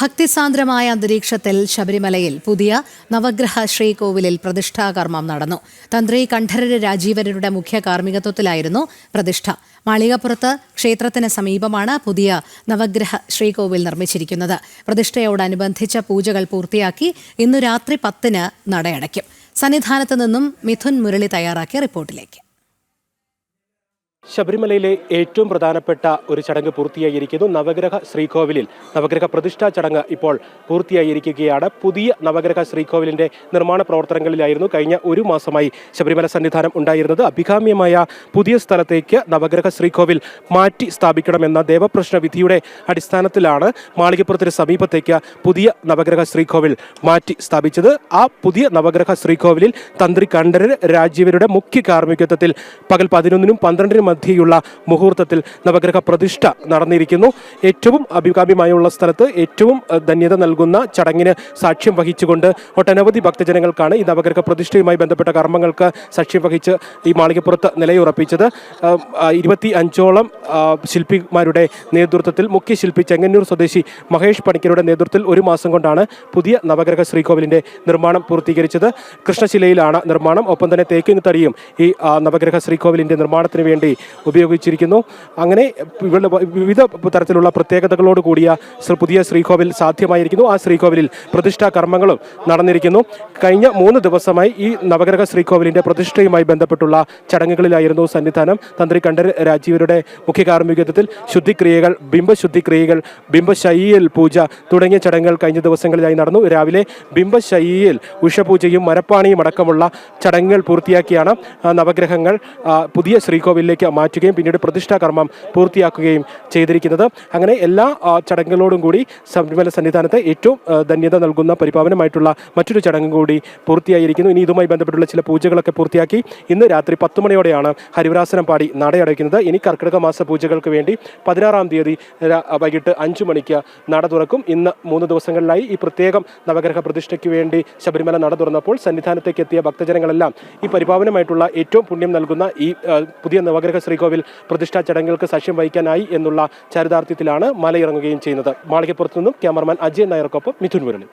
ഭക്തിസാന്ദ്രമായ അന്തരീക്ഷത്തിൽ ശബരിമലയിൽ പുതിയ നവഗ്രഹ ശ്രീകോവിലിൽ പ്രതിഷ്ഠാകർമ്മം നടന്നു. തന്ത്രി കണ്ഠരര് രാജീവരരുടെ മുഖ്യ കാർമ്മികത്വത്തിലായിരുന്നു പ്രതിഷ്ഠ. മാളികപ്പുറത്ത് ക്ഷേത്രത്തിന് സമീപമാണ് പുതിയ നവഗ്രഹ ശ്രീകോവിൽ നിർമ്മിച്ചിരിക്കുന്നത്. പ്രതിഷ്ഠയോടനുബന്ധിച്ച പൂജകൾ പൂർത്തിയാക്കി ഇന്നു രാത്രി പത്തിന് നടയടയ്ക്കും. സന്നിധാനത്ത് നിന്നും മിഥുൻ മുരളി തയ്യാറാക്കിയ റിപ്പോർട്ടിലേക്ക്. ശബരിമലയിലെ ഏറ്റവും പ്രധാനപ്പെട്ട ഒരു ചടങ്ങ് പൂർത്തിയായിരിക്കുന്നു. നവഗ്രഹ ശ്രീകോവിലിൽ നവഗ്രഹ പ്രതിഷ്ഠാ ചടങ്ങ് ഇപ്പോൾ പൂർത്തിയായിരിക്കുകയാണ്. പുതിയ നവഗ്രഹ ശ്രീകോവിലിന്റെ നിർമ്മാണ പ്രവർത്തനങ്ങളിലായിരുന്നു കഴിഞ്ഞ ഒരു മാസമായി ശബരിമല സന്നിധാനം ഉണ്ടായിരുന്നത്. അഭികാമ്യമായ പുതിയ സ്ഥലത്തേക്ക് നവഗ്രഹ ശ്രീകോവിൽ മാറ്റി സ്ഥാപിക്കണമെന്ന ദേവപ്രശ്ന വിധിയുടെ അടിസ്ഥാനത്തിലാണ് മാളികപ്പുറത്തിന് സമീപത്തേക്ക് പുതിയ നവഗ്രഹ ശ്രീകോവിൽ മാറ്റി സ്ഥാപിച്ചത്. ആ പുതിയ നവഗ്രഹ ശ്രീകോവിലിൽ തന്ത്രി കണ്ഠരർ രാജീവരുടെ മുഖ്യ കാർമ്മികത്വത്തിൽ പകൽ പതിനൊന്നിനും പന്ത്രണ്ടിനും മധ്യയുള്ള മുഹൂർത്തത്തിൽ നവഗ്രഹ പ്രതിഷ്ഠ നടന്നിരിക്കുന്നു. ഏറ്റവും അഭികാമ്യമായുള്ള സ്ഥലത്ത് ഏറ്റവും ധന്യത നൽകുന്ന ചടങ്ങിന് സാക്ഷ്യം വഹിച്ചുകൊണ്ട് ഒട്ടനവധി ഭക്തജനങ്ങൾക്കാണ് ഈ നവഗ്രഹ പ്രതിഷ്ഠയുമായി ബന്ധപ്പെട്ട കർമ്മങ്ങൾക്ക് സാക്ഷ്യം വഹിച്ച് ഈ മാളികപ്പുറത്ത് നിലയുറപ്പിച്ചത്. ഇരുപത്തി അഞ്ചോളം ശില്പിമാരുടെ നേതൃത്വത്തിൽ മുഖ്യ ശില്പി ചെങ്ങന്നൂർ സ്വദേശി മഹേഷ് പണിക്കരുടെ നേതൃത്വത്തിൽ ഒരു മാസം കൊണ്ടാണ് പുതിയ നവഗ്രഹ ശ്രീകോവിലിന്റെ നിർമ്മാണം പൂർത്തീകരിച്ചത്. കൃഷ്ണശിലയിലാണ് നിർമ്മാണം. ഒപ്പം തന്നെ തേക്കിങ് തടിയും ഈ നവഗ്രഹ ശ്രീകോവിലിന്റെ നിർമ്മാണത്തിന് വേണ്ടി ഉപയോഗിച്ചിരിക്കുന്നു. അങ്ങനെ ഇവരുടെ വിവിധ തരത്തിലുള്ള പ്രത്യേകതകളോട് കൂടിയ പുതിയ ശ്രീകോവിൽ സാധ്യമായിരിക്കുന്നു. ആ ശ്രീകോവിലിൽ പ്രതിഷ്ഠാ കർമ്മങ്ങളും നടന്നിരിക്കുന്നു. കഴിഞ്ഞ മൂന്ന് ദിവസമായി ഈ നവഗ്രഹ ശ്രീകോവിലിന്റെ പ്രതിഷ്ഠയുമായി ബന്ധപ്പെട്ടുള്ള ചടങ്ങുകളിലായിരുന്നു സന്നിധാനം. തന്ത്രി കണ്ഠർ രാജീവരുടെ മുഖ്യ കാർമ്മികത്വത്തിൽ ശുദ്ധിക്രിയകൾ ബിംബശുദ്ധിക്രിയകൾ ബിംബശൈയിൽ പൂജ തുടങ്ങിയ ചടങ്ങുകൾ കഴിഞ്ഞ ദിവസങ്ങളിലായി നടന്നു. രാവിലെ ബിംബശൈയിൽ ഉഷപൂജയും മരപ്പാണിയും അടക്കമുള്ള ചടങ്ങുകൾ പൂർത്തിയാക്കിയാണ് നവഗ്രഹങ്ങൾ പുതിയ ശ്രീകോവിലേക്ക് മാറ്റുകയും പിന്നീട് പ്രതിഷ്ഠാ കർമ്മം പൂർത്തിയാക്കുകയും ചെയ്തിരിക്കുന്നത്. അങ്ങനെ എല്ലാ ചടങ്ങുകളോടും കൂടി ശബരിമല സന്നിധാനത്ത് ഏറ്റവും ധന്യത നൽകുന്ന പരിപാവനമായിട്ടുള്ള മറ്റൊരു ചടങ്ങും കൂടി പൂർത്തിയായിരിക്കുന്നു. ഇനി ഇതുമായി ബന്ധപ്പെട്ടുള്ള ചില പൂജകളൊക്കെ പൂർത്തിയാക്കി ഇന്ന് രാത്രി പത്ത് മണിയോടെയാണ് ഹരിവരാസനം പാടി നടയടയ്ക്കുന്നത്. ഇനി കർക്കിടക മാസ പൂജകൾക്ക് വേണ്ടി പതിനാറാം തീയതി വൈകിട്ട് അഞ്ചു മണിക്ക് നട തുറക്കും. ഇന്ന് മൂന്ന് ദിവസങ്ങളിലായി ഈ പ്രത്യേകം നവഗ്രഹ പ്രതിഷ്ഠയ്ക്ക് വേണ്ടി ശബരിമല നട തുറന്നപ്പോൾ സന്നിധാനത്തേക്ക് എത്തിയ ഭക്തജനങ്ങളെല്ലാം ഈ പരിപാവനമായിട്ടുള്ള ഏറ്റവും പുണ്യം നൽകുന്ന ഈ പുതിയ നവഗ്രഹ ശ്രീകോവിൽ പ്രതിഷ്ഠാ ചടങ്ങുകൾക്ക് സാക്ഷ്യം വഹിക്കാനായി എന്നുള്ള ചരിതാർത്ഥ്യത്തിലാണ് മലയിറങ്ങുകയും ചെയ്യുന്നത്. മാളികപ്പുറത്തു നിന്നും ക്യാമറമാൻ അജയ് നായർക്കൊപ്പം മിഥുൻ മുരളി.